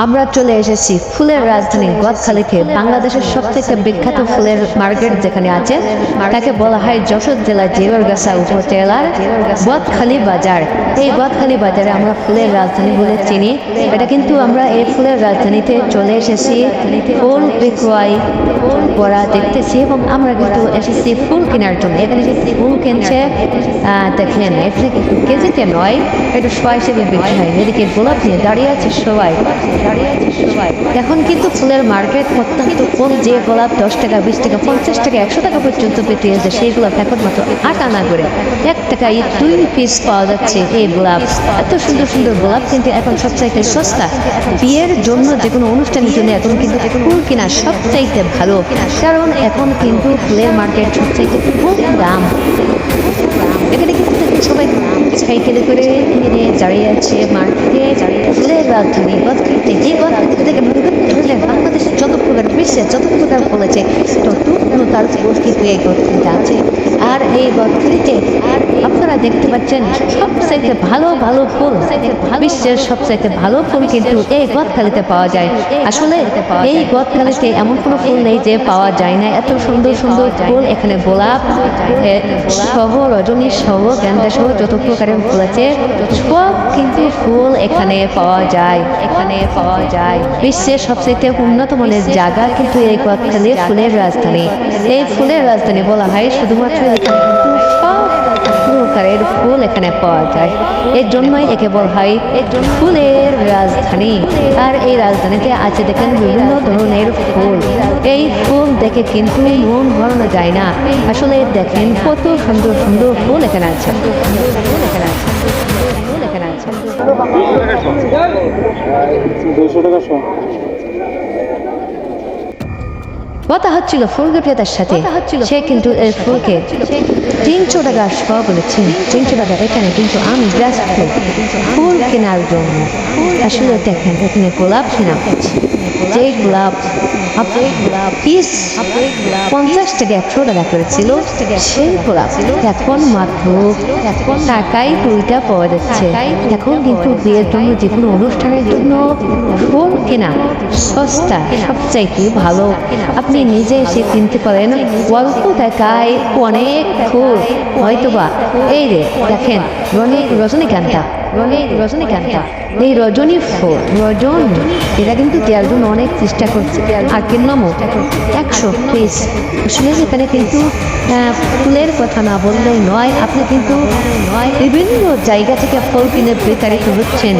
আমরা চলে এসেছি ফুলের রাজধানী গদখালিতে বাংলাদেশের সবথেকে বিখ্যাত ফুলের মার্কেট যেখানে আছে। তাকে বলা হয় যশোর জেলার জেলরগাছা উপজেলার গদখালি বাজার। এই গদখালি বাজারে আমরা ফুলের রাজধানী বলে চিনি। এটা কিন্তু আমরা এই ফুলের রাজধানীতে চলে এসেছি। ফুল বিক্রয় করা দেখতেছি এবং আমরা কিন্তু এসেছি ফুল কেনার জন্য। এখানে ফুল কিনছে দেখেন, এখানে কেজিতে নয়, এটা ছয় হিসেবে বিক্রি হয়। এদিকে গোলাপ নিয়ে দাঁড়িয়ে আছে সবাই। এখন কিন্তু ফুলের মার্কেট অত্যন্ত কম, যে গোলাপ দশ টাকা, বিশ টাকা, পঞ্চাশ টাকা, একশো টাকা পর্যন্ত পেতে হচ্ছে সেই গোলাপ এখন মাত্র আট আনা করে। এক টাকায় দুই পিস পাওয়া যাচ্ছে এই গোলাপ। এত সুন্দর সুন্দর গোলাপ কিন্তু এখন সবচাইতে সস্তা। বিয়ের জন্য যে কোনো অনুষ্ঠানের জন্য এখন কিন্তু ফুল কেনা সবচাইতে ভালো। কারণ এখন কিন্তু ফুলের মার্কেট সবচাইতে খুব দাম। এখানে কিন্তু সবাই সাইকেলে করে নিয়ে দাঁড়িয়ে আছে মার্কেটে। রাজধানী গদখালিতে যে গদখালিতে থেকে ধরলে বাংলাদেশের যত প্রকার বিশ্বের যত প্রকার বলেছে, তত তার ফুল হয়ে গদখালিতে আছে আর এই গদখালিতে আপনারা দেখতে পাচ্ছেন সবচাইতে ভালো ভালো ফুল, বিশ্বের সবচাইতে ভালো ফুল কিন্তু এই গদখালিতে পাওয়া যায়। আসলে এই গদখালিতে এমন কোনো ফুল নেই যে পাওয়া যায় না। এত সুন্দর সুন্দর ফুল, এখানে গোলাপ সহ রজনী সহ গেন্দা সহ যত প্রকারের ফুল আছে, সব কিন্তু ফুল এখানে পাওয়া যায়, এখানে পাওয়া যায়। বিশ্বের সবচেয়ে উন্নত মানের জায়গা কিন্তু এই গদখালি ফুলের রাজধানী। এই ফুলের রাজধানী বলা হয় শুধুমাত্র এখানে পাওয়া যায়। এর জন্যই একে বলা হয় ফুলের রাজধানী। আর এই রাজধানীতে আছে দেখেন বিভিন্ন ধরনের ফুল। এই ফুল দেখে কিন্তু মন ভরানো যায় না। আসলে দেখেন কত সুন্দর সুন্দর ফুল এখানে আছে। দুশো টাকা কথা হচ্ছিল ফুল বিক্রেতার সাথে। সে কিন্তু এই ফুলকে তিনশো টাকা সব বলেছে তিনশো টাকা এখানে কিন্তু আমি ব্যস্ত। ফুল কেনার জন্য। আসলে দেখেন এখানে গোলাপ কেনা হচ্ছে। যে গোলাপ পঞ্চাশ টাকা টাকা করেছিল। সেই পাওয়া যাচ্ছে। এখন কিন্তু বিয়ের জন্য অনুষ্ঠানের জন্য ভালো। আপনি নিজে এসে কিনতে পারেন অল্প টাকায় অনেক ফুল। হয়তোবা এই রে দেখেন রজনীকান্তা। রনি রজনীকান্তা এই রজনী ফুল, রজন, এটা কিন্তু দেওয়ার অনেক চেষ্টা করছে। আর কিনলামও একশো পিস আসলে এখানে কিন্তু ফুলের কথা না বললেই নয়, আপনি কিন্তু বিভিন্ন জায়গা থেকে ফল কিনে বিতাড়িত হচ্ছেন।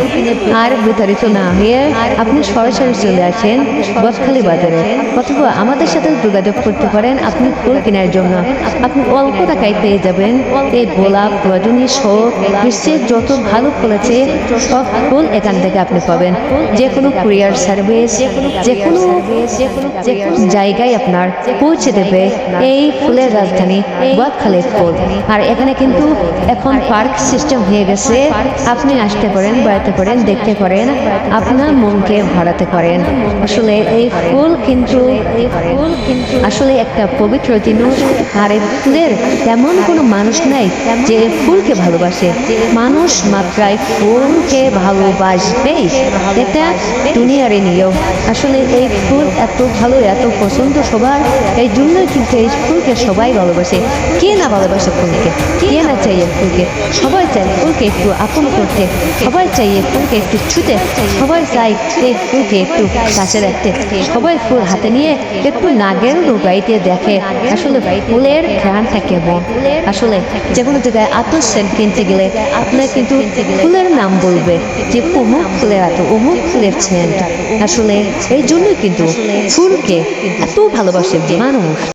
আর বিতাড়িত না হয়ে আপনি সরাসরি চলে আসেন বসখালি বাজারে। অথবা আমাদের সাথে যোগাযোগ করতে পারেন আপনি ফুল কেনার জন্য। আপনি অল্প টাকায় পেয়ে যাবেন। এই গোলাপ, রজনী সহ বিশ্বের যত ভালো ফুল আছে সব ফুল এখান থেকে আপনি পাবেন। যে কোনো কুরিয়ার সার্ভিস, যে কোনো যে কোনো জায়গায় আপনার পৌঁছে দেবে এই ফুলের রাজধানী বদখালের ফুল। আর এখানে কিন্তু এখন পার্ক সিস্টেম হয়ে গেছে। আপনি আসতে পারেন, বেড়াতে পারেন, দেখতে পারেন, আপনার মনকে ভরাতে পারেন। আসলে এই ফুল কিন্তু, আসলে একটা পবিত্র জিনিস আর এই ফুলের তেমন কোনো মানুষ নাই যে ফুলকে ভালোবাসে। মানুষ মাত্রায় ফুলকে ভালোবাসবেই এটা দুনিয়ারে নিয়ম। আসলে এই ফুল এত ভালো, এত পছন্দ সবার, এই জন্যই কিন্তু এই ফুলকে সবাই ভালোবাসে। কে না ভালোবাসে ফুলকে? কে না চাই ফুলকে? সবাই চায় ফুলকে একটু আপন করতে, সবাই চাই ফুলকে একটু ছুতে, সবাই চাই এই ফুলকে একটু কাছে রাখতে। সবাই ফুল হাতে নিয়ে একটু নাগের গাইতে দেখে, আসলে ফুলের ঘ্রাণটা কেমন? আসলে যে কোনো জায়গায় আতর সেন্ট কিনতে গেলে আপনার কিন্তু ফুলের নাম বলবে যে অমুক এত অমুক ফুলের সেন্ট আসলে এই জন্যই কিন্তু ফুলকে এত ভালোবাসে মানুষ